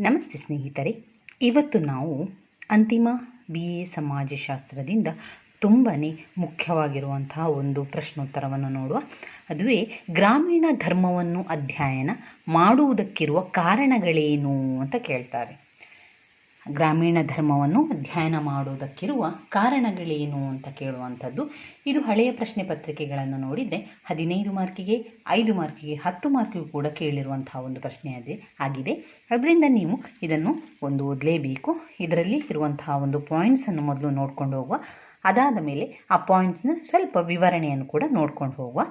ನಮಸ್ತೆ ಸ್ನೇಹಿತರೆ. ಇವತ್ತು ನಾವು ಅಂತಿಮ ಬಿ ಎ ಸಮಾಜಶಾಸ್ತ್ರದಿಂದ ತುಂಬಾ ಮುಖ್ಯವಾಗಿರುವಂತಹ ಒಂದು ಪ್ರಶ್ನೋತ್ತರವನ್ನು ನೋಡುವ. ಅದುವೇ ಗ್ರಾಮೀಣ ಧರ್ಮವನ್ನು ಅಧ್ಯಯನ ಮಾಡುವುದಕ್ಕಿರುವ ಕಾರಣಗಳೇನು ಅಂತ ಕೇಳ್ತಾರೆ. ಗ್ರಾಮೀಣ ಧರ್ಮವನ್ನು ಅಧ್ಯಯನ ಮಾಡುವುದಕ್ಕಿರುವ ಕಾರಣಗಳೇನು ಅಂತ ಕೇಳುವಂಥದ್ದು, ಇದು ಹಳೆಯ ಪ್ರಶ್ನೆ ಪತ್ರಿಕೆಗಳನ್ನು ನೋಡಿದರೆ ಹದಿನೈದು ಮಾರ್ಕಿಗೆ, ಐದು ಮಾರ್ಕಿಗೆ, ಹತ್ತು ಮಾರ್ಕಿಗೂ ಕೂಡ ಕೇಳಿರುವಂತಹ ಒಂದು ಪ್ರಶ್ನೆ ಅದೇ ಆಗಿದೆ. ಅದರಿಂದ ನೀವು ಇದನ್ನು ಒಂದು ಓದಲೇಬೇಕು. ಇದರಲ್ಲಿ ಇರುವಂತಹ ಒಂದು ಪಾಯಿಂಟ್ಸನ್ನು ಮೊದಲು ನೋಡ್ಕೊಂಡು ಹೋಗುವ. ಅದಾದ ಮೇಲೆ ಆ ಪಾಯಿಂಟ್ಸ್ನ ಸ್ವಲ್ಪ ವಿವರಣೆಯನ್ನು ಕೂಡ ನೋಡ್ಕೊಂಡು ಹೋಗುವ.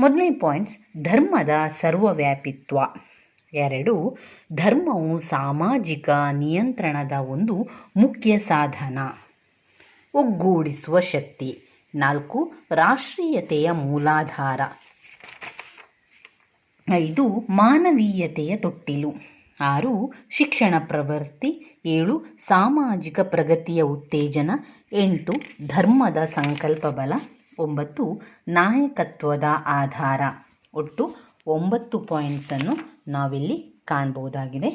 ಮೊದಲನೇ ಪಾಯಿಂಟ್ಸ್ ಧರ್ಮದ ಸರ್ವವ್ಯಾಪಿತ್ವ. ಎರಡು, ಧರ್ಮವು ಸಾಮಾಜಿಕ ನಿಯಂತ್ರಣದ ಒಂದು ಮುಖ್ಯ ಸಾಧನ. ಒಗ್ಗೂಡಿಸುವ ಶಕ್ತಿ. ನಾಲ್ಕು, ರಾಷ್ಟ್ರೀಯತೆಯ ಮೂಲಾಧಾರ. ಐದು, ಮಾನವೀಯತೆಯ ತೊಟ್ಟಿಲು. ಆರು, ಶಿಕ್ಷಣ ಪ್ರವೃತ್ತಿ. ಏಳು, ಸಾಮಾಜಿಕ ಪ್ರಗತಿಯ ಉತ್ತೇಜನ. ಎಂಟು, ಧರ್ಮದ ಸಂಕಲ್ಪ ಬಲ ಒಂಬತ್ತು, ನಾಯಕತ್ವದ ಆಧಾರ. ಒಟ್ಟು ಒಂಬತ್ತು ಪಾಯಿಂಟ್ಸನ್ನು ನಾವಿಲ್ಲಿ ಕಾಣ್ಬೋದಾಗಿದೆ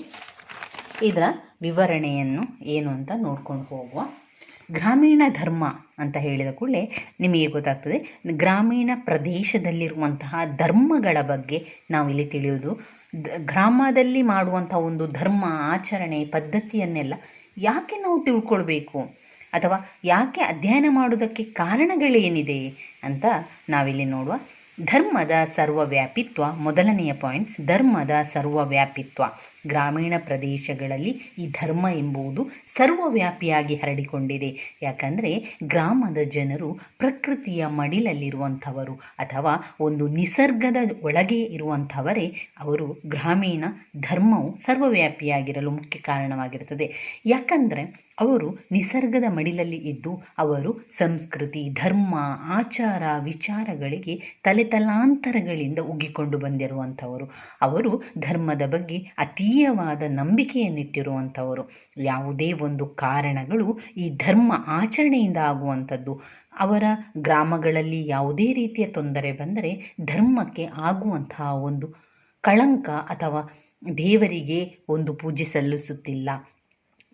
ಇದರ ವಿವರಣೆಯನ್ನು ಏನು ಅಂತ ನೋಡ್ಕೊಂಡು ಹೋಗುವ. ಗ್ರಾಮೀಣ ಧರ್ಮ ಅಂತ ಹೇಳಿದ ಕೂಡಲೇ ನಿಮಗೆ ಗೊತ್ತಾಗ್ತದೆ. ಗ್ರಾಮೀಣ ಪ್ರದೇಶದಲ್ಲಿರುವಂತಹ ಧರ್ಮಗಳ ಬಗ್ಗೆ ನಾವಿಲ್ಲಿ ತಿಳಿಯೋದು ಗ್ರಾಮದಲ್ಲಿ ಮಾಡುವಂಥ ಒಂದು ಧರ್ಮ, ಆಚರಣೆ, ಪದ್ಧತಿಯನ್ನೆಲ್ಲ ಯಾಕೆ ನಾವು ತಿಳ್ಕೊಳ್ಬೇಕು? ಅಥವಾ ಯಾಕೆ ಅಧ್ಯಯನ ಮಾಡುವುದಕ್ಕೆ ಕಾರಣಗಳೇನಿದೆ ಅಂತ ನಾವಿಲ್ಲಿ ನೋಡುವ. ಧರ್ಮದ ಸರ್ವವ್ಯಾಪಿತ್ವ ಮೊದಲನೆಯ ಪಾಯಿಂಟ್ಸ್ ಧರ್ಮದ ಸರ್ವವ್ಯಾಪಿತ್ವ. ಗ್ರಾಮೀಣ ಪ್ರದೇಶಗಳಲ್ಲಿ ಈ ಧರ್ಮ ಎಂಬುದು ಸರ್ವವ್ಯಾಪಿಯಾಗಿ ಹರಡಿಕೊಂಡಿದೆ. ಯಾಕಂದರೆ ಗ್ರಾಮದ ಜನರು ಪ್ರಕೃತಿಯ ಮಡಿಲಲ್ಲಿರುವಂಥವರು ಅಥವಾ ಒಂದು ನಿಸರ್ಗದ ಒಳಗೆ ಇರುವಂಥವರೇ, ಅವರು ಗ್ರಾಮೀಣ ಧರ್ಮವು ಸರ್ವವ್ಯಾಪಿಯಾಗಿರಲು ಮುಖ್ಯ ಕಾರಣವಾಗಿರುತ್ತದೆ. ಯಾಕಂದರೆ ಅವರು ನಿಸರ್ಗದ ಮಡಿಲಲ್ಲಿ ಇದ್ದು ಅವರು ಸಂಸ್ಕೃತಿ, ಧರ್ಮ, ಆಚಾರ, ವಿಚಾರಗಳಿಗೆ ತಲೆತಲಾಂತರಗಳಿಂದ ಉಗ್ಗಿಕೊಂಡು ಬಂದಿರುವಂಥವರು. ಅವರು ಧರ್ಮದ ಬಗ್ಗೆ ಅತೀಯವಾದ ನಂಬಿಕೆಯನ್ನಿಟ್ಟಿರುವಂಥವರು. ಯಾವುದೇ ಒಂದು ಕಾರಣಗಳು ಈ ಧರ್ಮ ಆಚರಣೆಯಿಂದ ಆಗುವಂಥದ್ದು. ಅವರ ಗ್ರಾಮಗಳಲ್ಲಿ ಯಾವುದೇ ರೀತಿಯ ತೊಂದರೆ ಬಂದರೆ ಧರ್ಮಕ್ಕೆ ಆಗುವಂತಹ ಒಂದು ಕಳಂಕ ಅಥವಾ ದೇವರಿಗೆ ಒಂದು ಪೂಜೆ ಸಲ್ಲಿಸುತ್ತಿಲ್ಲ.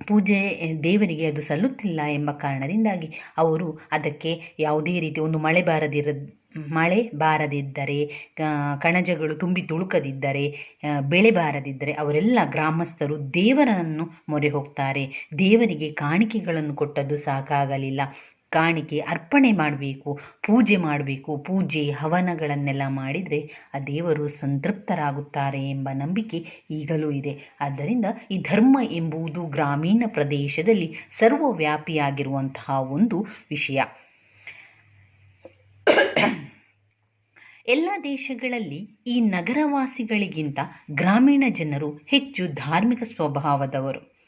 ಪೂಜೆ, ದೇವರಿಗೆ ಅದು ಸಲ್ಲುತ್ತಿಲ್ಲ ಎಂಬ ಕಾರಣದಿಂದಾಗಿ ಅವರು ಅದಕ್ಕೆ ಯಾವುದೇ ರೀತಿ ಒಂದು ಮಳೆ ಬಾರದಿರ ಮಳೆ ಬಾರದಿದ್ದರೆ ಕಣಜಗಳು ತುಂಬಿ ತುಳುಕದಿದ್ದರೆ ಬೆಳೆ ಬಾರದಿದ್ದರೆ ಅವರೆಲ್ಲ ಗ್ರಾಮಸ್ಥರು ದೇವರನ್ನು ಮೊರೆ ಹೋಗ್ತಾರೆ. ದೇವರಿಗೆ ಕಾಣಿಕೆಗಳನ್ನು ಕೊಟ್ಟದ್ದು ಸಾಕಾಗಲಿಲ್ಲ. ಕಾಣಿಕೆ ಅರ್ಪಣೆ ಮಾಡಬೇಕು, ಪೂಜೆ ಮಾಡಬೇಕು, ಪೂಜೆ ಹವನಗಳನ್ನೆಲ್ಲ ಮಾಡಿದರೆ ಆ ದೇವರು ಸಂತೃಪ್ತರಾಗುತ್ತಾರೆ ಎಂಬ ನಂಬಿಕೆ ಈಗಲೂ ಇದೆ. ಆದ್ದರಿಂದ ಈ ಧರ್ಮ ಎಂಬುದು ಗ್ರಾಮೀಣ ಪ್ರದೇಶದಲ್ಲಿ ಸರ್ವವ್ಯಾಪಿಯಾಗಿರುವಂತಹ ಒಂದು ವಿಷಯ. ಎಲ್ಲ ದೇಶಗಳಲ್ಲಿ ಈ ನಗರವಾಸಿಗಳಿಗಿಂತ ಗ್ರಾಮೀಣ ಜನರು ಹೆಚ್ಚು ಧಾರ್ಮಿಕ ಸ್ವಭಾವದವರು.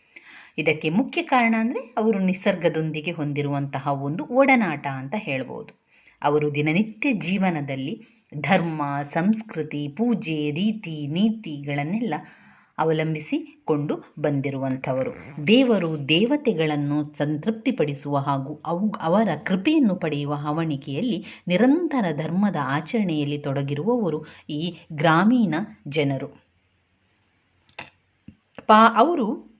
ಇದಕ್ಕೆ ಮುಖ್ಯ ಕಾರಣ ಅಂದರೆ ಅವರು ನಿಸರ್ಗದೊಂದಿಗೆ ಹೊಂದಿರುವಂತಹ ಒಂದು ಒಡನಾಟ ಅಂತ ಹೇಳ್ಬೋದು. ಅವರು ದಿನನಿತ್ಯ ಜೀವನದಲ್ಲಿ ಧರ್ಮ, ಸಂಸ್ಕೃತಿ, ಪೂಜೆ, ರೀತಿ, ನೀತಿಗಳನ್ನೆಲ್ಲ ಅವಲಂಬಿಸಿಕೊಂಡು ಬಂದಿರುವಂಥವರು. ದೇವರು ದೇವತೆಗಳನ್ನು ಸಂತೃಪ್ತಿಪಡಿಸುವ ಹಾಗೂ ಅವು ಅವರ ಕೃಪೆಯನ್ನು ಪಡೆಯುವ ಹವಣಿಕೆಯಲ್ಲಿ ನಿರಂತರ ಧರ್ಮದ ಆಚರಣೆಯಲ್ಲಿ ತೊಡಗಿರುವವರು ಈ ಗ್ರಾಮೀಣ ಜನರು. ಪಾ, ಅವರು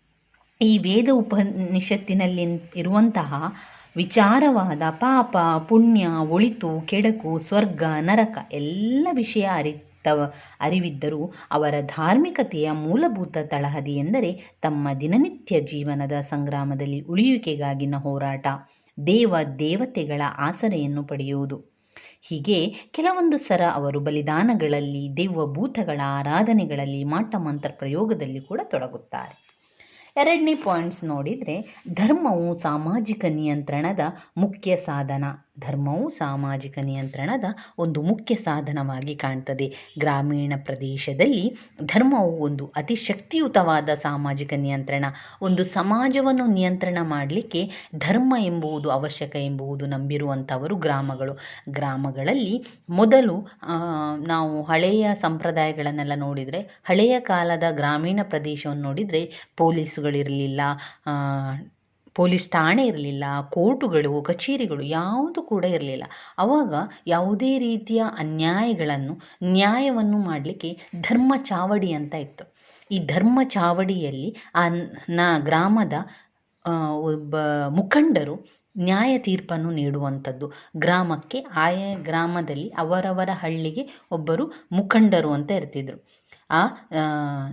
ಈ ವೇದ ಉಪನಿಷತ್ತಿನಲ್ಲಿ ಇರುವಂತಹ ವಿಚಾರವಾದ ಪಾಪ, ಪುಣ್ಯ, ಒಳಿತು, ಕೆಡಕು, ಸ್ವರ್ಗ, ನರಕ ಎಲ್ಲ ವಿಷಯ ಅರಿತವ ಅರಿವಿದ್ದರೂ ಅವರ ಧಾರ್ಮಿಕತೆಯ ಮೂಲಭೂತ ತಳಹದಿ ಎಂದರೆ ತಮ್ಮ ದಿನನಿತ್ಯ ಜೀವನದ ಸಂಗ್ರಾಮದಲ್ಲಿ ಉಳಿಯುವಿಕೆಗಾಗಿನ ಹೋರಾಟ, ದೇವ ದೇವತೆಗಳ ಆಸರೆಯನ್ನು ಪಡೆಯುವುದು. ಹೀಗೆ ಕೆಲವೊಂದು ಸರ ಅವರು ಬಲಿದಾನಗಳಲ್ಲಿ ದೆವ್ವಭೂತಗಳ ಆರಾಧನೆಗಳಲ್ಲಿ ಮಾಟ ಮಂತ್ರ ಪ್ರಯೋಗದಲ್ಲಿ ಕೂಡ ತೊಡಗುತ್ತಾರೆ. ಎರಡನೇ ಪಾಯಿಂಟ್ಸ್ ನೋಡಿದರೆ ಧರ್ಮವು ಸಾಮಾಜಿಕ ನಿಯಂತ್ರಣದ ಮುಖ್ಯ ಸಾಧನ. ಧರ್ಮವು ಸಾಮಾಜಿಕ ನಿಯಂತ್ರಣದ ಒಂದು ಮುಖ್ಯ ಸಾಧನವಾಗಿ ಕಾಣ್ತದೆ. ಗ್ರಾಮೀಣ ಪ್ರದೇಶದಲ್ಲಿ ಧರ್ಮವು ಒಂದು ಅತಿ ಶಕ್ತಿಯುತವಾದ ಸಾಮಾಜಿಕ ನಿಯಂತ್ರಣ. ಒಂದು ಸಮಾಜವನ್ನು ನಿಯಂತ್ರಣ ಮಾಡಲಿಕ್ಕೆ ಧರ್ಮ ಎಂಬುವುದು ಅವಶ್ಯಕ ಎಂಬುವುದು ನಂಬಿರುವಂಥವರು ಗ್ರಾಮಗಳು. ಗ್ರಾಮಗಳಲ್ಲಿ ಮೊದಲು ನಾವು ಹಳೆಯ ಸಂಪ್ರದಾಯಗಳನ್ನೆಲ್ಲ ನೋಡಿದರೆ, ಹಳೆಯ ಕಾಲದ ಗ್ರಾಮೀಣ ಪ್ರದೇಶವನ್ನು ನೋಡಿದರೆ ಪೊಲೀಸುಗಳಿರಲಿಲ್ಲ ಪೊಲೀಸ್ ಠಾಣೆ ಇರಲಿಲ್ಲ ಕೋರ್ಟುಗಳು ಕಚೇರಿಗಳು ಯಾವುದು ಕೂಡ ಇರಲಿಲ್ಲ. ಆವಾಗ ಯಾವುದೇ ರೀತಿಯ ಅನ್ಯಾಯಗಳನ್ನು ನ್ಯಾಯವನ್ನು ಮಾಡಲಿಕ್ಕೆ ಧರ್ಮ ಚಾವಡಿ ಅಂತ ಇತ್ತು. ಈ ಧರ್ಮ ಚಾವಡಿಯಲ್ಲಿ ಆ ನ ಗ್ರಾಮದ ಒಬ್ಬ ಮುಖಂಡರು ನ್ಯಾಯ ತೀರ್ಪನ್ನು ನೀಡುವಂಥದ್ದು. ಗ್ರಾಮಕ್ಕೆ ಆಯಾ ಗ್ರಾಮದಲ್ಲಿ ಅವರವರ ಹಳ್ಳಿಗೆ ಒಬ್ಬರು ಮುಖಂಡರು ಅಂತ ಇರ್ತಿದ್ರು. ಆ,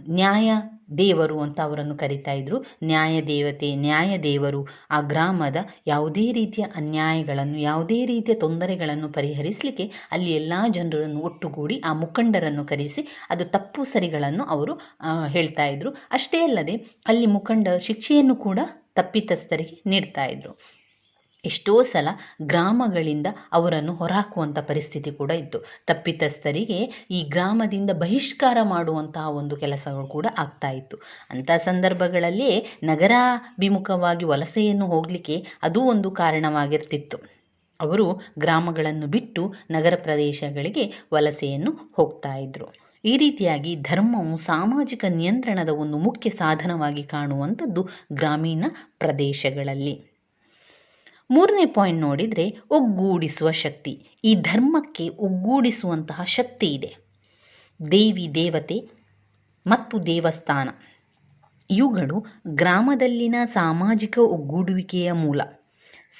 ನ್ಯಾಯ ದೇವರು ಅಂತ ಅವರನ್ನು ಕರಿತಾ ಇದ್ರು. ನ್ಯಾಯ ದೇವತೆ, ನ್ಯಾಯ ದೇವರು. ಆ ಗ್ರಾಮದ ಯಾವುದೇ ರೀತಿಯ ಅನ್ಯಾಯಗಳನ್ನು, ಯಾವುದೇ ರೀತಿಯ ತೊಂದರೆಗಳನ್ನು ಪರಿಹರಿಸಲಿಕ್ಕೆ ಅಲ್ಲಿ ಎಲ್ಲ ಜನರನ್ನು ಒಟ್ಟುಗೂಡಿ ಆ ಮುಖಂಡರನ್ನು ಕರೆಸಿ ಅದು ತಪ್ಪು ಸರಿಗಳನ್ನು ಅವರು ಹೇಳ್ತಾ ಇದ್ರು. ಅಷ್ಟೇ ಅಲ್ಲದೆ ಅಲ್ಲಿ ಮುಖಂಡ ಶಿಕ್ಷೆಯನ್ನು ಕೂಡ ತಪ್ಪಿತಸ್ಥರಿಗೆ ನೀಡ್ತಾ ಇದ್ರು. ಎಷ್ಟೋ ಸಲ ಗ್ರಾಮಗಳಿಂದ ಅವರನ್ನು ಹೊರಹಾಕುವಂಥ ಪರಿಸ್ಥಿತಿ ಕೂಡ ಇತ್ತು. ತಪ್ಪಿತಸ್ಥರಿಗೆ ಈ ಗ್ರಾಮದಿಂದ ಬಹಿಷ್ಕಾರ ಮಾಡುವಂತಹ ಒಂದು ಕೆಲಸಗಳು ಕೂಡ ಆಗ್ತಾ ಇತ್ತು. ಅಂಥ ಸಂದರ್ಭಗಳಲ್ಲಿ ನಗರಾಭಿಮುಖವಾಗಿ ವಲಸೆಯನ್ನು ಹೋಗಲಿಕ್ಕೆ ಅದೂ ಒಂದು ಕಾರಣವಾಗಿರ್ತಿತ್ತು. ಅವರು ಗ್ರಾಮಗಳನ್ನು ಬಿಟ್ಟು ನಗರ ಪ್ರದೇಶಗಳಿಗೆ ವಲಸೆಯನ್ನು ಹೋಗ್ತಾ ಇದ್ರು. ಈ ರೀತಿಯಾಗಿ ಧರ್ಮವು ಸಾಮಾಜಿಕ ನಿಯಂತ್ರಣದ ಒಂದು ಮುಖ್ಯ ಸಾಧನವಾಗಿ ಕಾಣುವಂಥದ್ದು ಗ್ರಾಮೀಣ ಪ್ರದೇಶಗಳಲ್ಲಿ. ಮೂರನೇ ಪಾಯಿಂಟ್ ನೋಡಿದರೆ ಒಗ್ಗೂಡಿಸುವ ಶಕ್ತಿ. ಈ ಧರ್ಮಕ್ಕೆ ಒಗ್ಗೂಡಿಸುವಂತಹ ಶಕ್ತಿ ಇದೆ. ದೇವಿ ದೇವತೆ ಮತ್ತು ದೇವಸ್ಥಾನ. ಇವುಗಳು ಗ್ರಾಮದಲ್ಲಿನ ಸಾಮಾಜಿಕ ಒಗ್ಗೂಡುವಿಕೆಯ ಮೂಲ.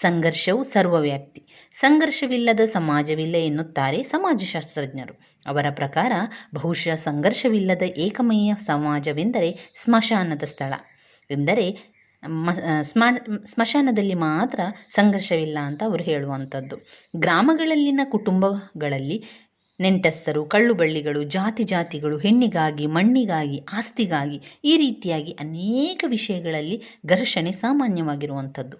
ಸಂಘರ್ಷವು ಸರ್ವವ್ಯಾಪ್ತಿ ಸಂಘರ್ಷವಿಲ್ಲದ ಸಮಾಜವಿಲ್ಲ ಎನ್ನುತ್ತಾರೆ ಸಮಾಜಶಾಸ್ತ್ರಜ್ಞರು. ಅವರ ಪ್ರಕಾರ ಬಹುಶಃ ಸಂಘರ್ಷವಿಲ್ಲದ ಏಕಮೇಯ ಸಮಾಜವೆಂದರೆ ಸ್ಮಶಾನದ ಸ್ಥಳ. ಎಂದರೆ ಸ್ಮ, ಸ್ಮಶಾನದಲ್ಲಿ ಮಾತ್ರ ಸಂಘರ್ಷವಿಲ್ಲ ಅಂತ ಅವರು ಹೇಳುವಂಥದ್ದು. ಗ್ರಾಮಗಳಲ್ಲಿನ ಕುಟುಂಬಗಳಲ್ಲಿ ನೆಂಟಸ್ಥರು ಕಳ್ಳುಬಳ್ಳಿಗಳು, ಜಾತಿ ಜಾತಿಗಳು, ಹೆಣ್ಣಿಗಾಗಿ, ಮಣ್ಣಿಗಾಗಿ, ಆಸ್ತಿಗಾಗಿ ಈ ರೀತಿಯಾಗಿ ಅನೇಕ ವಿಷಯಗಳಲ್ಲಿ ಘರ್ಷಣೆ ಸಾಮಾನ್ಯವಾಗಿರುವಂಥದ್ದು.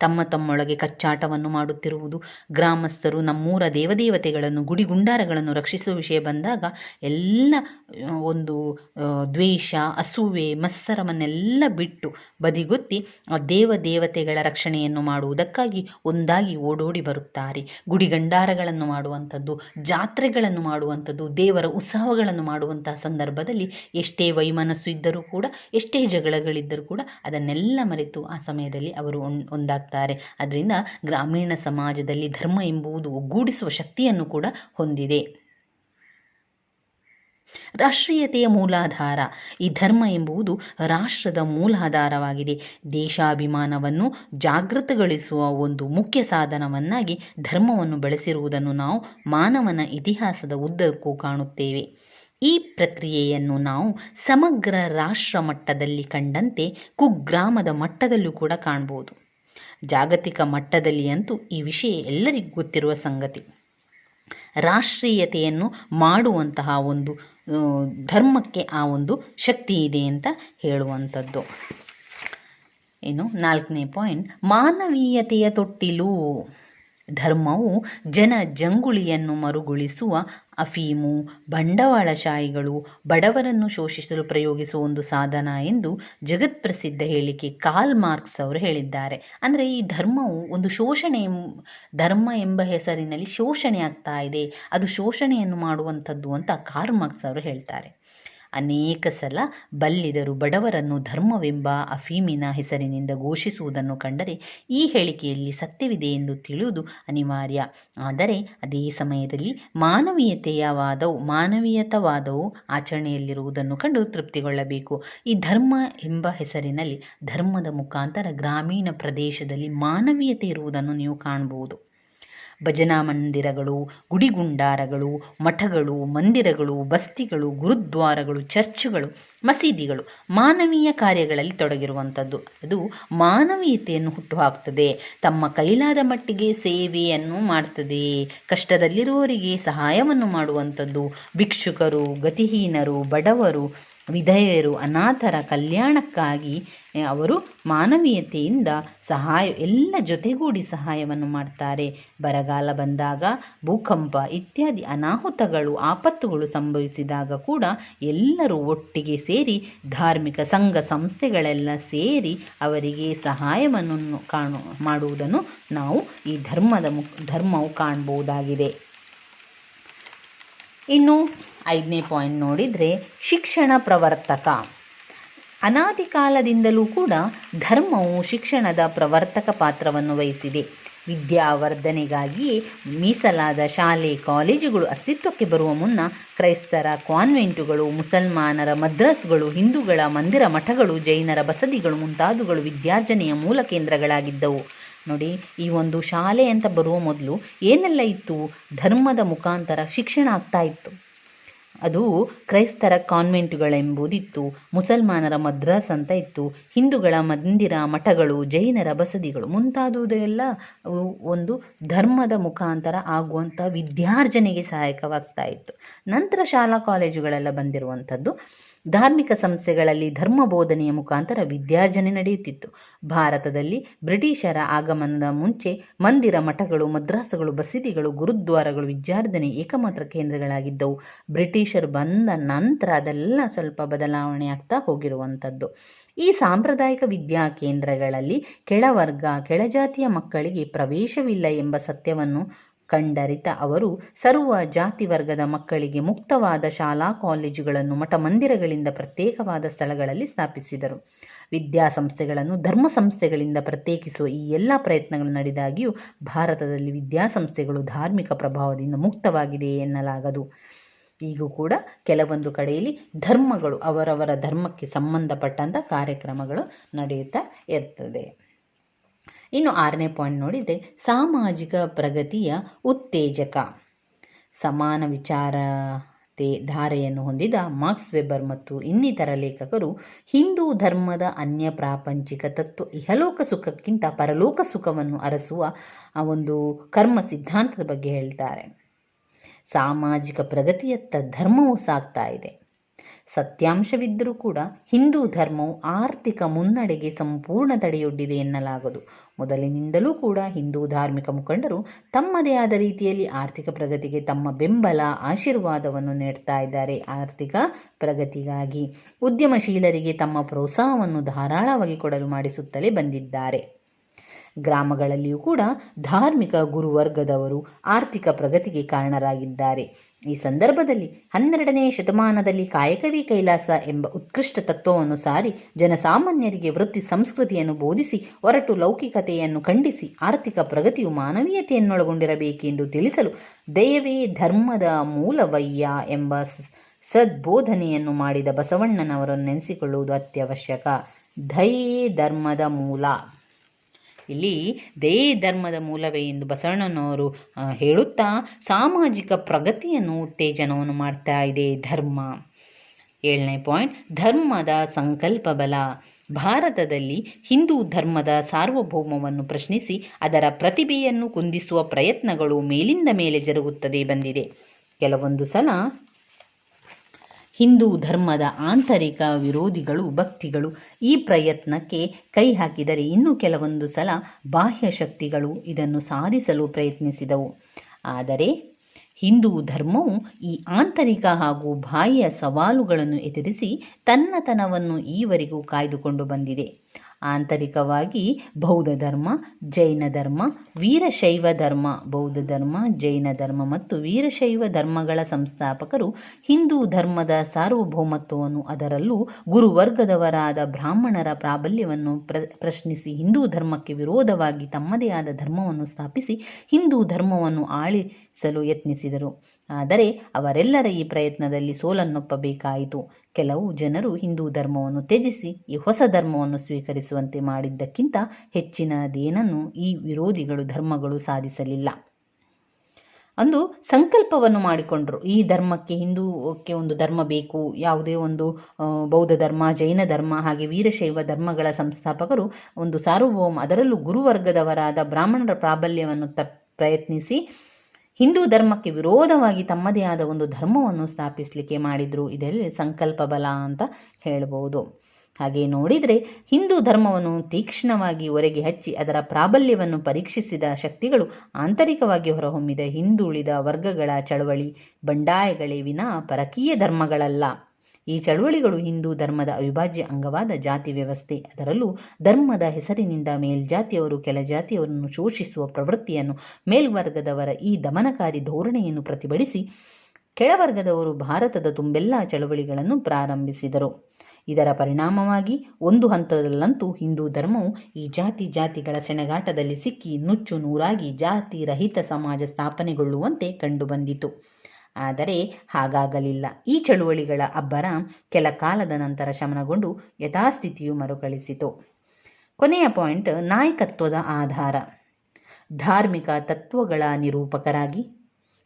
ತಮ್ಮ ತಮ್ಮೊಳಗೆ ಕಚ್ಚಾಟವನ್ನು ಮಾಡುತ್ತಿರುವುದು. ಗ್ರಾಮಸ್ಥರು ನಮ್ಮೂರ ದೇವದೇವತೆಗಳನ್ನು ಗುಡಿಗುಂಡಾರಗಳನ್ನು ರಕ್ಷಿಸುವ ವಿಷಯ ಬಂದಾಗ ಎಲ್ಲ ಒಂದು ದ್ವೇಷ ಅಸೂವೆ ಮತ್ಸರವನ್ನೆಲ್ಲ ಬಿಟ್ಟು ಬದಿಗೊತ್ತಿ ಆ ದೇವ ದೇವತೆಗಳ ರಕ್ಷಣೆಯನ್ನು ಮಾಡುವುದಕ್ಕಾಗಿ ಒಂದಾಗಿ ಓಡೋಡಿ ಬರುತ್ತಾರೆ. ಗುಡಿಗಂಡಾರಗಳನ್ನು ಮಾಡುವಂಥದ್ದು, ಜಾತ್ರೆಗಳನ್ನು ಮಾಡುವಂಥದ್ದು, ದೇವರ ಉತ್ಸವಗಳನ್ನು ಮಾಡುವಂತಹ ಸಂದರ್ಭದಲ್ಲಿ ಎಷ್ಟೇ ವೈಮನಸ್ಸು ಇದ್ದರೂ ಕೂಡ, ಎಷ್ಟೇ ಜಗಳಗಳಿದ್ದರೂ ಕೂಡ ಅದನ್ನೆಲ್ಲ ಮರೆತು ಆ ಸಮಯದಲ್ಲಿ ಅವರು ಒನ್- ಒಂದಾಗ್ತಾರೆ ಅದರಿಂದ ಗ್ರಾಮೀಣ ಸಮಾಜದಲ್ಲಿ ಧರ್ಮ ಎಂಬುದು ಒಗ್ಗೂಡಿಸುವ ಶಕ್ತಿಯನ್ನು ಕೂಡ ಹೊಂದಿದೆ. ರಾಷ್ಟ್ರೀಯತೆಯ ಮೂಲಾಧಾರ. ಈ ಧರ್ಮ ಎಂಬುದು ರಾಷ್ಟ್ರದ ಮೂಲಾಧಾರವಾಗಿದೆ. ದೇಶಾಭಿಮಾನವನ್ನು ಜಾಗೃತಗೊಳಿಸುವ ಒಂದು ಮುಖ್ಯ ಸಾಧನವನ್ನಾಗಿ ಧರ್ಮವನ್ನು ಬೆಳೆಸಿರುವುದನ್ನು ನಾವು ಮಾನವನ ಇತಿಹಾಸದ ಉದ್ದಕ್ಕೂ ಕಾಣುತ್ತೇವೆ. ಈ ಪ್ರಕ್ರಿಯೆಯನ್ನು ನಾವು ಸಮಗ್ರ ರಾಷ್ಟ್ರ ಮಟ್ಟದಲ್ಲಿ ಕಂಡಂತೆ ಕುಗ್ರಾಮದ ಮಟ್ಟದಲ್ಲೂ ಕೂಡ ಕಾಣ್ಬೋದು. ಜಾಗತಿಕ ಮಟ್ಟದಲ್ಲಿ ಅಂತೂ ಈ ವಿಷಯ ಎಲ್ಲರಿಗೂ ಗೊತ್ತಿರುವ ಸಂಗತಿ. ರಾಷ್ಟ್ರೀಯತೆಯನ್ನು ಮಾಡುವಂತಹ ಒಂದು ಧರ್ಮಕ್ಕೆ ಆ ಒಂದು ಶಕ್ತಿ ಇದೆ ಅಂತ ಹೇಳುವಂಥದ್ದು. ಏನು ನಾಲ್ಕನೇ ಪಾಯಿಂಟ್ ಮಾನವೀಯತೆಯ ತೊಟ್ಟಿಲು. ಧರ್ಮವು ಜನ ಜಂಗುಳಿಯನ್ನು ಮರುಗೊಳಿಸುವ ಅಫೀಮು, ಬಂಡವಾಳಶಾಹಿಗಳು, ಬಡವರನ್ನು ಶೋಷಿಸಲು ಪ್ರಯೋಗಿಸುವ ಒಂದು ಸಾಧನ ಎಂದು ಜಗತ್ಪ್ರಸಿದ್ಧ ಹೇಳಿಕೆ ಕಾಲ್ ಮಾರ್ಕ್ಸ್ ಅವರು ಹೇಳಿದ್ದಾರೆ. ಅಂದರೆ ಈ ಧರ್ಮವು ಒಂದು ಶೋಷಣೆ ಧರ್ಮ ಎಂಬ ಹೆಸರಿನಲ್ಲಿ ಶೋಷಣೆ ಆಗ್ತಾ ಇದೆ. ಅದು ಶೋಷಣೆಯನ್ನು ಮಾಡುವಂಥದ್ದು ಅಂತ ಕಾಲ್ ಮಾರ್ಕ್ಸ್ ಅವರು ಹೇಳ್ತಾರೆ. ಅನೇಕ ಸಲ ಬಲ್ಲಿದರು ಬಡವರನ್ನು ಧರ್ಮವೆಂಬ ಅಫೀಮಿನ ಹೆಸರಿನಿಂದ ಘೋಷಿಸುವುದನ್ನು ಕಂಡರೆ ಈ ಹೇಳಿಕೆಯಲ್ಲಿ ಸತ್ಯವಿದೆ ಎಂದು ತಿಳಿಯುವುದು ಅನಿವಾರ್ಯ. ಆದರೆ ಅದೇ ಸಮಯದಲ್ಲಿ ಮಾನವೀಯತೆಯ ವಾದವು ಮಾನವೀಯತವಾದವು ಆಚರಣೆಯಲ್ಲಿರುವುದನ್ನು ಕಂಡು ತೃಪ್ತಿಗೊಳ್ಳಬೇಕು. ಈ ಧರ್ಮ ಎಂಬ ಹೆಸರಿನಲ್ಲಿ ಧರ್ಮದ ಮುಖಾಂತರ ಗ್ರಾಮೀಣ ಪ್ರದೇಶದಲ್ಲಿ ಮಾನವೀಯತೆ ಇರುವುದನ್ನು ನೀವು ಕಾಣಬಹುದು. ಭಜನಾ ಮಂದಿರಗಳು ಗುಡಿಗುಂಡಾರಗಳು, ಮಠಗಳು, ಮಂದಿರಗಳು, ಬಸ್ತಿಗಳು, ಗುರುದ್ವಾರಗಳು, ಚರ್ಚ್ಗಳು, ಮಸೀದಿಗಳು ಮಾನವೀಯ ಕಾರ್ಯಗಳಲ್ಲಿ ತೊಡಗಿರುವಂಥದ್ದು. ಅದು ಮಾನವೀಯತೆಯನ್ನು ಹುಟ್ಟುಹಾಕ್ತದೆ. ತಮ್ಮ ಕೈಲಾದ ಮಟ್ಟಿಗೆ ಸೇವೆಯನ್ನು ಮಾಡ್ತದೆ. ಕಷ್ಟದಲ್ಲಿರುವವರಿಗೆ ಸಹಾಯವನ್ನು ಮಾಡುವಂಥದ್ದು. ಭಿಕ್ಷುಕರು, ಗತಿಹೀನರು, ಬಡವರು ವಿಧವೆಯರು ಅನಾಥರ ಕಲ್ಯಾಣಕ್ಕಾಗಿ ಅವರು ಮಾನವೀಯತೆಯಿಂದ ಸಹಾಯ, ಎಲ್ಲ ಜೊತೆಗೂಡಿ ಸಹಾಯವನ್ನು ಮಾಡ್ತಾರೆ. ಬರಗಾಲ ಬಂದಾಗ ಭೂಕಂಪ ಇತ್ಯಾದಿ ಅನಾಹುತಗಳು, ಆಪತ್ತುಗಳು ಸಂಭವಿಸಿದಾಗ ಕೂಡ ಎಲ್ಲರೂ ಒಟ್ಟಿಗೆ ಸೇರಿ, ಧಾರ್ಮಿಕ ಸಂಘ ಸಂಸ್ಥೆಗಳೆಲ್ಲ ಸೇರಿ ಅವರಿಗೆ ಸಹಾಯವನ್ನು ಕಾಣು, ಮಾಡುವುದನ್ನು ನಾವು ಈ ಧರ್ಮದ ಮುಖ ಧರ್ಮವು ಕಾಣಬಹುದಾಗಿದೆ ಇನ್ನು ಐದನೇ ಪಾಯಿಂಟ್ ನೋಡಿದರೆ ಶಿಕ್ಷಣ ಪ್ರವರ್ತಕ. ಅನಾದಿ ಕಾಲದಿಂದಲೂ ಕೂಡ ಧರ್ಮವು ಶಿಕ್ಷಣದ ಪ್ರವರ್ತಕ ಪಾತ್ರವನ್ನು ವಹಿಸಿದೆ. ವಿದ್ಯಾವರ್ಧನೆಗಾಗಿಯೇ ಮೀಸಲಾದ ಶಾಲೆ, ಕಾಲೇಜುಗಳು ಅಸ್ತಿತ್ವಕ್ಕೆ ಬರುವ ಮುನ್ನ ಕ್ರೈಸ್ತರ ಕಾನ್ವೆಂಟುಗಳು, ಮುಸಲ್ಮಾನರ ಮದ್ರಾಸ್ಗಳು, ಹಿಂದೂಗಳ ಮಂದಿರ ಮಠಗಳು, ಜೈನರ ಬಸದಿಗಳು ಮುಂತಾದವುಗಳು ವಿದ್ಯಾರ್ಜನೆಯ ಮೂಲ ಕೇಂದ್ರಗಳಾಗಿದ್ದವು. ನೋಡಿ, ಈ ಒಂದು ಶಾಲೆ ಅಂತ ಬರುವ ಮೊದಲು ಏನೆಲ್ಲ ಇತ್ತು? ಧರ್ಮದ ಮುಖಾಂತರ ಶಿಕ್ಷಣ ಆಗ್ತಾ ಇತ್ತು. ಅದು ಕ್ರೈಸ್ತರ ಕಾನ್ವೆಂಟುಗಳೆಂಬುದಿತ್ತು. ಮುಸಲ್ಮಾನರ ಮದ್ರಾಸ್ ಅಂತ ಇತ್ತು. ಹಿಂದೂಗಳ ಮಂದಿರ ಮಠಗಳು, ಜೈನರ ಬಸದಿಗಳು ಮುಂತಾದುದೆಲ್ಲ ಒಂದು ಧರ್ಮದ ಮುಖಾಂತರ ಆಗುವಂಥ ವಿದ್ಯಾರ್ಜನೆಗೆ ಸಹಾಯಕವಾಗ್ತಾ ಇತ್ತು. ನಂತರ ಶಾಲಾ ಕಾಲೇಜುಗಳೆಲ್ಲ ಬಂದಿರುವಂಥದ್ದು. ಧಾರ್ಮಿಕ ಸಂಸ್ಥೆಗಳಲ್ಲಿ ಧರ್ಮ ಬೋಧನೆಯ ಮುಖಾಂತರ ವಿದ್ಯಾರ್ಜನೆ ನಡೆಯುತ್ತಿತ್ತು. ಭಾರತದಲ್ಲಿ ಬ್ರಿಟಿಷರ ಆಗಮನದ ಮುಂಚೆ ಮಂದಿರ ಮಠಗಳು, ಮದ್ರಾಸಗಳು, ಬಸದಿಗಳು, ಗುರುದ್ವಾರಗಳು ವಿದ್ಯಾರ್ಜನೆ ಏಕಮಾತ್ರ ಕೇಂದ್ರಗಳಾಗಿದ್ದವು. ಬ್ರಿಟಿಷರು ಬಂದ ನಂತರ ಅದೆಲ್ಲ ಸ್ವಲ್ಪ ಬದಲಾವಣೆ ಆಗ್ತಾ ಹೋಗಿರುವಂಥದ್ದು. ಈ ಸಾಂಪ್ರದಾಯಿಕ ವಿದ್ಯಾ ಕೇಂದ್ರಗಳಲ್ಲಿ ಕೆಳವರ್ಗ ಕೆಳಜಾತಿಯ ಮಕ್ಕಳಿಗೆ ಪ್ರವೇಶವಿಲ್ಲ ಎಂಬ ಸತ್ಯವನ್ನು ಕಂಡರಿತ ಅವರು ಸರ್ವ ಜಾತಿ ವರ್ಗದ ಮಕ್ಕಳಿಗೆ ಮುಕ್ತವಾದ ಶಾಲಾ ಕಾಲೇಜುಗಳನ್ನು, ಮಠ ಮಂದಿರಗಳಿಂದ ಪ್ರತ್ಯೇಕವಾದ ಸ್ಥಳಗಳಲ್ಲಿ ಸ್ಥಾಪಿಸಿದರು. ವಿದ್ಯಾಸಂಸ್ಥೆಗಳನ್ನು ಧರ್ಮ ಸಂಸ್ಥೆಗಳಿಂದ ಪ್ರತ್ಯೇಕಿಸುವ ಈ ಎಲ್ಲ ಪ್ರಯತ್ನಗಳು ನಡೆದಾಗಿಯೂ ಭಾರತದಲ್ಲಿ ವಿದ್ಯಾಸಂಸ್ಥೆಗಳು ಧಾರ್ಮಿಕ ಪ್ರಭಾವದಿಂದ ಮುಕ್ತವಾಗಿದೆ ಎನ್ನಲಾಗದು. ಈಗೂ ಕೂಡ ಕೆಲವೊಂದು ಕಡೆಯಲ್ಲಿ ಧರ್ಮಗಳು, ಅವರವರ ಧರ್ಮಕ್ಕೆ ಸಂಬಂಧಪಟ್ಟಂಥ ಕಾರ್ಯಕ್ರಮಗಳು ನಡೆಯುತ್ತಾ ಇರ್ತದೆ. ಇನ್ನು ಆರನೇ ಪಾಯಿಂಟ್ ನೋಡಿದರೆ ಸಾಮಾಜಿಕ ಪ್ರಗತಿಯ ಉತ್ತೇಜಕ. ಸಮಾನ ವಿಚಾರ ಧಾರೆಯನ್ನು ಹೊಂದಿದ ಮಾರ್ಕ್ಸ್ ವೆಬರ್ ಮತ್ತು ಇನ್ನಿತರ ಲೇಖಕರು ಹಿಂದೂ ಧರ್ಮದ ಅನ್ಯ ಪ್ರಾಪಂಚಿಕ ತತ್ವ, ಇಹಲೋಕ ಸುಖಕ್ಕಿಂತ ಪರಲೋಕ ಸುಖವನ್ನು ಅರಸುವ ಆ ಒಂದು ಕರ್ಮ ಸಿದ್ಧಾಂತದ ಬಗ್ಗೆ ಹೇಳ್ತಾರೆ. ಸಾಮಾಜಿಕ ಪ್ರಗತಿಯತ್ತ ಧರ್ಮವು ಸಾಗ್ತಾ ಇದೆ. ಸತ್ಯಾಂಶವಿದ್ದರೂ ಕೂಡ ಹಿಂದೂ ಧರ್ಮವು ಆರ್ಥಿಕ ಮುನ್ನಡೆಗೆ ಸಂಪೂರ್ಣ ತಡೆಯೊಡ್ಡಿದೆ ಎನ್ನಲಾಗದು. ಮೊದಲಿನಿಂದಲೂ ಕೂಡ ಹಿಂದೂ ಧಾರ್ಮಿಕ ಮುಖಂಡರು ತಮ್ಮದೇ ಆದ ರೀತಿಯಲ್ಲಿ ಆರ್ಥಿಕ ಪ್ರಗತಿಗೆ ತಮ್ಮ ಬೆಂಬಲ, ಆಶೀರ್ವಾದವನ್ನು ನೀಡ್ತಾ ಇದ್ದಾರೆ. ಆರ್ಥಿಕ ಪ್ರಗತಿಗಾಗಿ ಉದ್ಯಮಶೀಲರಿಗೆ ತಮ್ಮ ಪ್ರೋತ್ಸಾಹವನ್ನು ಧಾರಾಳವಾಗಿ ಕೊಡಲು ಮಾಡಿಸುತ್ತಲೇ ಬಂದಿದ್ದಾರೆ. ಗ್ರಾಮಗಳಲ್ಲಿಯೂ ಕೂಡ ಧಾರ್ಮಿಕ ಗುರುವರ್ಗದವರು ಆರ್ಥಿಕ ಪ್ರಗತಿಗೆ ಕಾರಣರಾಗಿದ್ದಾರೆ. ಈ ಸಂದರ್ಭದಲ್ಲಿ ಹನ್ನೆರಡನೇ ಶತಮಾನದಲ್ಲಿ ಕಾಯಕವೇ ಕೈಲಾಸ ಎಂಬ ಉತ್ಕೃಷ್ಟ ತತ್ವವನ್ನು ಸಾರಿ ಜನಸಾಮಾನ್ಯರಿಗೆ ವೃತ್ತಿ ಸಂಸ್ಕೃತಿಯನ್ನು ಬೋಧಿಸಿ ಹೊರಟು ಲೌಕಿಕತೆಯನ್ನು ಖಂಡಿಸಿ ಆರ್ಥಿಕ ಪ್ರಗತಿಯು ಮಾನವೀಯತೆಯನ್ನೊಳಗೊಂಡಿರಬೇಕೆಂದು ತಿಳಿಸಲು ದೈವೇ ಧರ್ಮದ ಮೂಲವಯ್ಯ ಎಂಬ ಸದ್ಬೋಧನೆಯನ್ನು ಮಾಡಿದ ಬಸವಣ್ಣನವರನ್ನು ನೆನೆಸಿಕೊಳ್ಳುವುದು ಅತ್ಯವಶ್ಯಕ. ದಯೇ ಧರ್ಮದ ಮೂಲ. ಇಲ್ಲಿ ದೇ ಧರ್ಮದ ಮೂಲವೇ ಎಂದು ಬಸವಣ್ಣನವರು ಹೇಳುತ್ತಾ ಸಾಮಾಜಿಕ ಪ್ರಗತಿಯನ್ನು ಉತ್ತೇಜನವನ್ನು ಮಾಡ್ತಾ ಇದೆ ಧರ್ಮ. ಏಳನೇ ಪಾಯಿಂಟ್, ಧರ್ಮದ ಸಂಕಲ್ಪ ಬಲ. ಭಾರತದಲ್ಲಿ ಹಿಂದೂ ಧರ್ಮದ ಸಾರ್ವಭೌಮವನ್ನು ಪ್ರಶ್ನಿಸಿ ಅದರ ಪ್ರತಿಭೆಯನ್ನು ಕುಂದಿಸುವ ಪ್ರಯತ್ನಗಳು ಮೇಲಿಂದ ಮೇಲೆ ಜರುಗುತ್ತದೆ ಬಂದಿದೆ. ಕೆಲವೊಂದು ಸಲ ಹಿಂದೂ ಧರ್ಮದ ಆಂತರಿಕ ವಿರೋಧಿಗಳು, ಭಕ್ತಿಗಳು ಈ ಪ್ರಯತ್ನಕ್ಕೆ ಕೈ ಹಾಕಿದರೆ ಇನ್ನು ಕೆಲವೊಂದು ಸಲ ಬಾಹ್ಯ ಶಕ್ತಿಗಳು ಇದನ್ನು ಸಾಧಿಸಲು ಪ್ರಯತ್ನಿಸಿದವು. ಆದರೆ ಹಿಂದೂ ಧರ್ಮವು ಈ ಆಂತರಿಕ ಹಾಗೂ ಬಾಹ್ಯ ಸವಾಲುಗಳನ್ನು ಎದುರಿಸಿ ತನ್ನತನವನ್ನು ಈವರೆಗೂ ಕಾಯ್ದುಕೊಂಡು ಬಂದಿದೆ. ಆಂತರಿಕವಾಗಿ ಬೌದ್ಧ ಧರ್ಮ ಜೈನ ಧರ್ಮ ವೀರಶೈವ ಧರ್ಮ ಬೌದ್ಧ ಧರ್ಮ ಜೈನ ಧರ್ಮ ಮತ್ತು ವೀರಶೈವ ಧರ್ಮಗಳ ಸಂಸ್ಥಾಪಕರು ಹಿಂದೂ ಧರ್ಮದ ಸಾರ್ವಭೌಮತ್ವವನ್ನು ಅದರಲ್ಲೂ ಗುರುವರ್ಗದವರಾದ ಬ್ರಾಹ್ಮಣರ ಪ್ರಾಬಲ್ಯವನ್ನು ಪ್ರ, ಪ್ರಶ್ನಿಸಿ ಹಿಂದೂ ಧರ್ಮಕ್ಕೆ ವಿರೋಧವಾಗಿ ತಮ್ಮದೇ ಆದ ಧರ್ಮವನ್ನು ಸ್ಥಾಪಿಸಿ ಹಿಂದೂ ಧರ್ಮವನ್ನು ಆಳಿಸಲು ಯತ್ನಿಸಿದರು. ಆದರೆ ಅವರೆಲ್ಲರ ಈ ಪ್ರಯತ್ನದಲ್ಲಿ ಸೋಲನ್ನೊಪ್ಪಬೇಕಾಯಿತು. ಕೆಲವು ಜನರು ಹಿಂದೂ ಧರ್ಮವನ್ನು ತ್ಯಜಿಸಿ, ಈ ಹೊಸ ಧರ್ಮವನ್ನು ಸ್ವೀಕರಿಸುವಂತೆ ಮಾಡಿದ್ದಕ್ಕಿಂತ ಹೆಚ್ಚಿನದೇನನ್ನು ಈ ವಿರೋಧಿಗಳು, ಧರ್ಮಗಳು ಸಾಧಿಸಲಿಲ್ಲ. ಅಂದು ಸಂಕಲ್ಪವನ್ನು ಮಾಡಿಕೊಂಡರು. ಈ ಧರ್ಮಕ್ಕೆ, ಹಿಂದೂಕ್ಕೆ ಒಂದು ಧರ್ಮ ಬೇಕು. ಯಾವುದೇ ಒಂದು ಬೌದ್ಧ ಧರ್ಮ, ಜೈನ ಧರ್ಮ, ಹಾಗೆ ವೀರಶೈವ ಧರ್ಮಗಳ ಸಂಸ್ಥಾಪಕರು ಒಂದು ಸಾರ್ವಭೌಮ, ಅದರಲ್ಲೂ ಗುರುವರ್ಗದವರಾದ ಬ್ರಾಹ್ಮಣರ ಪ್ರಾಬಲ್ಯವನ್ನು ತ ಪ್ರಯತ್ನಿಸಿ ಹಿಂದೂ ಧರ್ಮಕ್ಕೆ ವಿರೋಧವಾಗಿ ತಮ್ಮದೇ ಆದ ಒಂದು ಧರ್ಮವನ್ನು ಸ್ಥಾಪಿಸಲಿಕ್ಕೆ ಮಾಡಿದರು. ಇದರಲ್ಲಿ ಸಂಕಲ್ಪ ಬಲ ಅಂತ ಹೇಳಬಹುದು ಹಾಗೆ ನೋಡಿದರೆ ಹಿಂದೂ ಧರ್ಮವನ್ನು ತೀಕ್ಷ್ಣವಾಗಿ ಒರೆಗೆ ಹಚ್ಚಿ ಅದರ ಪ್ರಾಬಲ್ಯವನ್ನು ಪರೀಕ್ಷಿಸಿದ ಶಕ್ತಿಗಳು ಆಂತರಿಕವಾಗಿ ಹೊರಹೊಮ್ಮಿದ ಹಿಂದುಳಿದ ವರ್ಗಗಳ ಚಳವಳಿ ಬಂಡಾಯಗಳೇ ವಿನ ಪರಕೀಯ ಧರ್ಮಗಳಲ್ಲ. ಈ ಚಳುವಳಿಗಳು ಹಿಂದೂ ಧರ್ಮದ ಅವಿಭಾಜ್ಯ ಅಂಗವಾದ ಜಾತಿ ವ್ಯವಸ್ಥೆ. ಅದರಲ್ಲೂ ಧರ್ಮದ ಹೆಸರಿನಿಂದ ಮೇಲ್ಜಾತಿಯವರು ಕೆಲ ಜಾತಿಯವರನ್ನು ಶೋಷಿಸುವ ಪ್ರವೃತ್ತಿಯನ್ನು ಮೇಲ್ವರ್ಗದವರ ಈ ದಮನಕಾರಿ ಧೋರಣೆಯನ್ನು ಪ್ರತಿಭಟಿಸಿ ಕೆಳವರ್ಗದವರು ಭಾರತದ ತುಂಬೆಲ್ಲ ಚಳುವಳಿಗಳನ್ನು ಪ್ರಾರಂಭಿಸಿದರು. ಇದರ ಪರಿಣಾಮವಾಗಿ ಒಂದು ಹಂತದಲ್ಲಂತೂ ಹಿಂದೂ ಧರ್ಮವು ಈ ಜಾತಿ ಜಾತಿಗಳ ಸೆಣಗಾಟದಲ್ಲಿ ಸಿಕ್ಕಿ ನುಚ್ಚು ನೂರಾಗಿ ಜಾತಿ ರಹಿತ ಸಮಾಜ ಸ್ಥಾಪನೆಗೊಳ್ಳುವಂತೆ ಕಂಡುಬಂದಿತು. ಆದರೆ ಹಾಗಾಗಲಿಲ್ಲ. ಈ ಚಳುವಳಿಗಳ ಅಬ್ಬರ ಕೆಲ ಕಾಲದ ನಂತರ ಶಮನಗೊಂಡು ಯಥಾಸ್ಥಿತಿಯು ಮರುಕಳಿಸಿತು. ಕೊನೆಯ ಪಾಯಿಂಟ್, ನಾಯಕತ್ವದ ಆಧಾರ. ಧಾರ್ಮಿಕ ತತ್ವಗಳ ನಿರೂಪಕರಾಗಿ,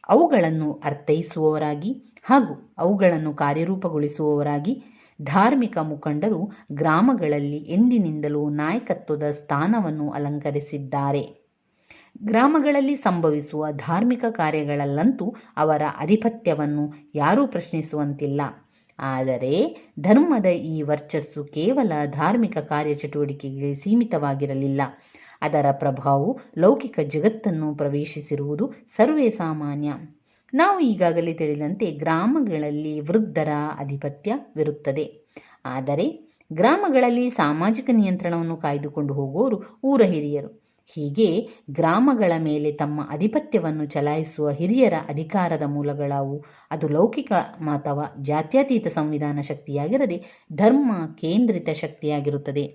ಅವುಗಳನ್ನು ಅರ್ಥೈಸುವವರಾಗಿ ಹಾಗೂ ಅವುಗಳನ್ನು ಕಾರ್ಯರೂಪಗೊಳಿಸುವವರಾಗಿ ಧಾರ್ಮಿಕ ಮುಖಂಡರು ಗ್ರಾಮಗಳಲ್ಲಿ ಎಂದಿನಿಂದಲೂ ನಾಯಕತ್ವದ ಸ್ಥಾನವನ್ನು ಅಲಂಕರಿಸಿದ್ದಾರೆ. ಗ್ರಾಮಗಳಲ್ಲಿ ಸಂಭವಿಸುವ ಧಾರ್ಮಿಕ ಕಾರ್ಯಗಳಲ್ಲಂತೂ ಅವರ ಆಧಿಪತ್ಯವನ್ನು ಯಾರೂ ಪ್ರಶ್ನಿಸುವಂತಿಲ್ಲ. ಆದರೆ ಧರ್ಮದ ಈ ವರ್ಚಸ್ಸು ಕೇವಲ ಧಾರ್ಮಿಕ ಕಾರ್ಯಚಟುವಟಿಕೆಗೆ ಸೀಮಿತವಾಗಿರಲಿಲ್ಲ. ಅದರ ಪ್ರಭಾವವು ಲೌಕಿಕ ಜಗತ್ತನ್ನು ಪ್ರವೇಶಿಸಿರುವುದು ಸರ್ವೇ ಸಾಮಾನ್ಯ. ನಾವು ಈಗಾಗಲೇ ತಿಳಿದಂತೆ ಗ್ರಾಮಗಳಲ್ಲಿ ವೃದ್ಧರ ಆಧಿಪತ್ಯವಿರುತ್ತದೆ. ಆದರೆ ಗ್ರಾಮಗಳಲ್ಲಿ ಸಾಮಾಜಿಕ ನಿಯಂತ್ರಣವನ್ನು ಕಾಯ್ದುಕೊಂಡು ಹೋಗುವವರು ಊರ ಹಿರಿಯರು. ಹೀಗೆ ಗ್ರಾಮಗಳ ಮೇಲೆ ತಮ್ಮ ಅಧಿಪತ್ಯವನ್ನು ಚಲಾಯಿಸುವ ಹಿರಿಯರ ಅಧಿಕಾರದ ಮೂಲಗಳಾವು. ಅದು ಲೌಕಿಕ ಅಥವಾ ಜಾತ್ಯತೀತ ಸಂವಿಧಾನ ಶಕ್ತಿಯಾಗಿರದೆ ಧರ್ಮ ಕೇಂದ್ರಿತ ಶಕ್ತಿಯಾಗಿರುತ್ತದೆ.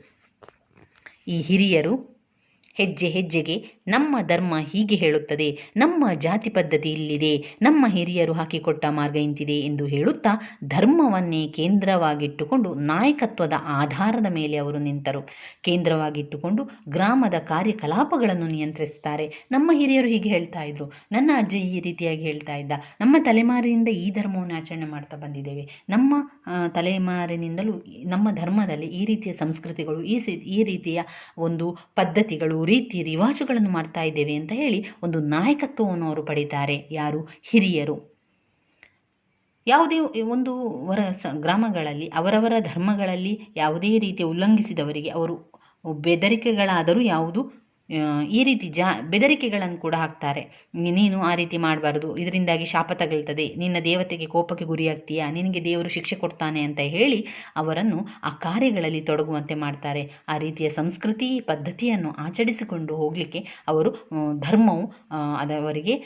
ಈ ಹಿರಿಯರು ಹೆಜ್ಜೆ ಹೆಜ್ಜೆಗೆ ನಮ್ಮ ಧರ್ಮ ಹೀಗೆ ಹೇಳುತ್ತದೆ. ನಮ್ಮ ಜಾತಿ ಪದ್ಧತಿ ಇಲ್ಲಿದೆ. ನಮ್ಮ ಹಿರಿಯರು ಹಾಕಿಕೊಟ್ಟ ಮಾರ್ಗ ಇಂತಿದೆ ಎಂದು ಹೇಳುತ್ತಾ ಧರ್ಮವನ್ನೇ ಕೇಂದ್ರವಾಗಿಟ್ಟುಕೊಂಡು ನಾಯಕತ್ವದ ಆಧಾರದ ಮೇಲೆ ಅವರು ನಿಂತರು. ಕೇಂದ್ರವಾಗಿಟ್ಟುಕೊಂಡು ಗ್ರಾಮದ ಕಾರ್ಯಕಲಾಪಗಳನ್ನು ನಿಯಂತ್ರಿಸುತ್ತಾರೆ ನಮ್ಮ ಹಿರಿಯರು ಹೀಗೆ ಹೇಳ್ತಾ ಇದ್ರು. ನನ್ನ ಅಜ್ಜ ಈ ರೀತಿಯಾಗಿ ಹೇಳ್ತಾ ಇದ್ದ. ನಮ್ಮ ತಲೆಮಾರಿನಿಂದ ಈ ಧರ್ಮವನ್ನು ಆಚರಣೆ ಮಾಡ್ತಾ ಬಂದಿದ್ದೇವೆ. ನಮ್ಮ ತಲೆಮಾರಿನಿಂದಲೂ ನಮ್ಮ ಧರ್ಮದಲ್ಲಿ ಈ ರೀತಿಯ ಸಂಸ್ಕೃತಿಗಳು, ಈ ಈ ರೀತಿಯ ಒಂದು ಪದ್ಧತಿಗಳು ರೀತಿ ರಿವಾಜುಗಳನ್ನು ಮಾಡ್ತಾ ಇದ್ದೇವೆ ಅಂತ ಹೇಳಿ ಒಂದು ನಾಯಕತ್ವವನ್ನು ಅವರು ಪಡೀತಾರೆ ಯಾರು? ಹಿರಿಯರು. ಯಾವುದೇ ಒಂದು ವರ ಸ ಗ್ರಾಮಗಳಲ್ಲಿ, ಅವರವರ ಧರ್ಮಗಳಲ್ಲಿ ಯಾವುದೇ ರೀತಿಯ ಉಲ್ಲಂಘಿಸಿದವರಿಗೆ ಅವರು ಬೆದರಿಕೆಗಳಾದರೂ ಯಾವುದು ಈ ರೀತಿ ಜಾ ಬೆದರಿಕೆಗಳನ್ನು ಕೂಡ ಹಾಕ್ತಾರೆ. ನೀನು ಆ ರೀತಿ ಮಾಡಬಾರ್ದು. ಇದರಿಂದಾಗಿ ಶಾಪ ತಗಲ್ತದೆ. ನಿನ್ನ ದೇವತೆಗೆ ಕೋಪಕ್ಕೆ ಗುರಿಯಾಗ್ತೀಯಾ? ನಿನಗೆ ದೇವರು ಶಿಕ್ಷೆ ಕೊಡ್ತಾನೆ ಅಂತ ಹೇಳಿ ಅವರನ್ನು ಆ ಕಾರ್ಯಗಳಲ್ಲಿ ತೊಡಗುವಂತೆ ಮಾಡ್ತಾರೆ. ಆ ರೀತಿಯ ಸಂಸ್ಕೃತಿ ಪದ್ಧತಿಯನ್ನು ಆಚರಿಸಿಕೊಂಡು ಹೋಗಲಿಕ್ಕೆ ಅವರು ಧರ್ಮವು ಅದವರಿಗೆ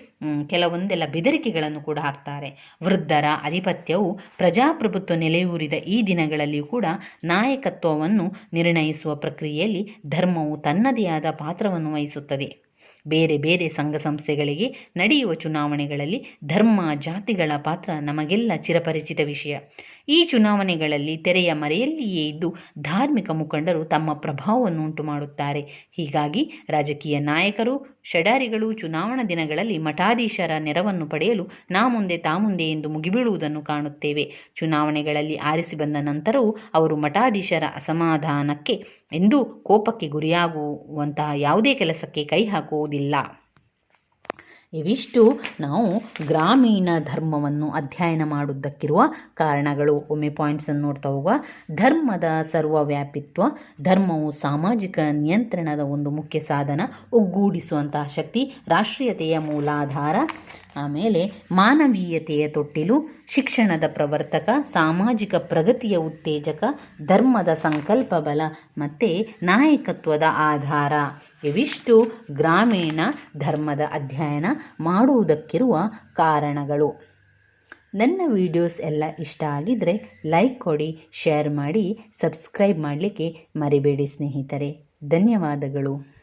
ಕೆಲವೊಂದೆಲ್ಲ ಬೆದರಿಕೆಗಳನ್ನು ಕೂಡ ಹಾಕ್ತಾರೆ. ವೃದ್ಧರ ಅಧಿಪತ್ಯವು ಪ್ರಜಾಪ್ರಭುತ್ವ ನೆಲೆಯೂರಿದ ಈ ದಿನಗಳಲ್ಲಿಯೂ ಕೂಡ ನಾಯಕತ್ವವನ್ನು ನಿರ್ಣಯಿಸುವ ಪ್ರಕ್ರಿಯೆಯಲ್ಲಿ ಧರ್ಮವು ತನ್ನದೇ ಆದ ಪಾತ್ರವನ್ನು ವಹಿಸುತ್ತದೆ. ಬೇರೆ ಬೇರೆ ಸಂಘ ಸಂಸ್ಥೆಗಳಿಗೆ ನಡೆಯುವ ಚುನಾವಣೆಗಳಲ್ಲಿ ಧರ್ಮ ಜಾತಿಗಳ ಪಾತ್ರ ನಮಗೆಲ್ಲ ಚಿರಪರಿಚಿತ ವಿಷಯ. ಈ ಚುನಾವಣೆಗಳಲ್ಲಿ ತೆರೆಯ ಮರೆಯಲ್ಲಿಯೇ ಇದ್ದು ಧಾರ್ಮಿಕ ಮುಖಂಡರು ತಮ್ಮ ಪ್ರಭಾವವನ್ನು ಉಂಟು ಮಾಡುತ್ತಾರೆ ಹೀಗಾಗಿ ರಾಜಕೀಯ ನಾಯಕರು, ಷಡಾರಿಗಳು ಚುನಾವಣಾ ದಿನಗಳಲ್ಲಿ ಮಠಾಧೀಶರ ನೆರವನ್ನು ಪಡೆಯಲು ನಾ ಮುಂದೆ ತಾ ಮುಂದೆ ಎಂದು ಮುಗಿಬೀಳುವುದನ್ನು ಕಾಣುತ್ತೇವೆ. ಚುನಾವಣೆಗಳಲ್ಲಿ ಆರಿಸಿ ಬಂದ ನಂತರವೂ ಅವರು ಮಠಾಧೀಶರ ಅಸಮಾಧಾನಕ್ಕೆ ಎಂದೂ ಕೋಪಕ್ಕೆ ಗುರಿಯಾಗುವಂತಹ ಯಾವುದೇ ಕೆಲಸಕ್ಕೆ ಕೈ ಹಾಕುವುದಿಲ್ಲ. ಇವಿಷ್ಟು ನಾವು ಗ್ರಾಮೀಣ ಧರ್ಮವನ್ನು ಅಧ್ಯಯನ ಮಾಡುವುದಕ್ಕಿರುವ ಕಾರಣಗಳು. ಒಮ್ಮೆ ಪಾಯಿಂಟ್ಸನ್ನು ನೋಡ್ತಾ ಹೋಗುವ. ಧರ್ಮದ ಸರ್ವವ್ಯಾಪಿತ್ವ, ಧರ್ಮವು ಸಾಮಾಜಿಕ ನಿಯಂತ್ರಣದ ಒಂದು ಮುಖ್ಯ ಸಾಧನ, ಒಗ್ಗೂಡಿಸುವಂತಹ ಶಕ್ತಿ, ರಾಷ್ಟ್ರೀಯತೆಯ ಮೂಲಾಧಾರ. ಆಮೇಲೆ ಮಾನವೀಯತೆಯ ತೊಟ್ಟಿಲು, ಶಿಕ್ಷಣದ ಪ್ರವರ್ತಕ, ಸಾಮಾಜಿಕ ಪ್ರಗತಿಯ ಉತ್ತೇಜಕ, ಧರ್ಮದ ಸಂಕಲ್ಪ ಬಲ ಮತ್ತು ನಾಯಕತ್ವದ ಆಧಾರ. ಇವಿಷ್ಟು ಗ್ರಾಮೀಣ ಧರ್ಮದ ಅಧ್ಯಯನ ಮಾಡುವುದಕ್ಕಿರುವ ಕಾರಣಗಳು. ನನ್ನ ವಿಡಿಯೋಸ್ ಎಲ್ಲ ಇಷ್ಟ ಆಗಿದ್ದರೆ ಲೈಕ್ ಕೊಡಿ, ಶೇರ್ ಮಾಡಿ, ಸಬ್ಸ್ಕ್ರೈಬ್ ಮಾಡಲಿಕ್ಕೆ ಮರಿಬೇಡಿ ಸ್ನೇಹಿತರೆ. ಧನ್ಯವಾದಗಳು.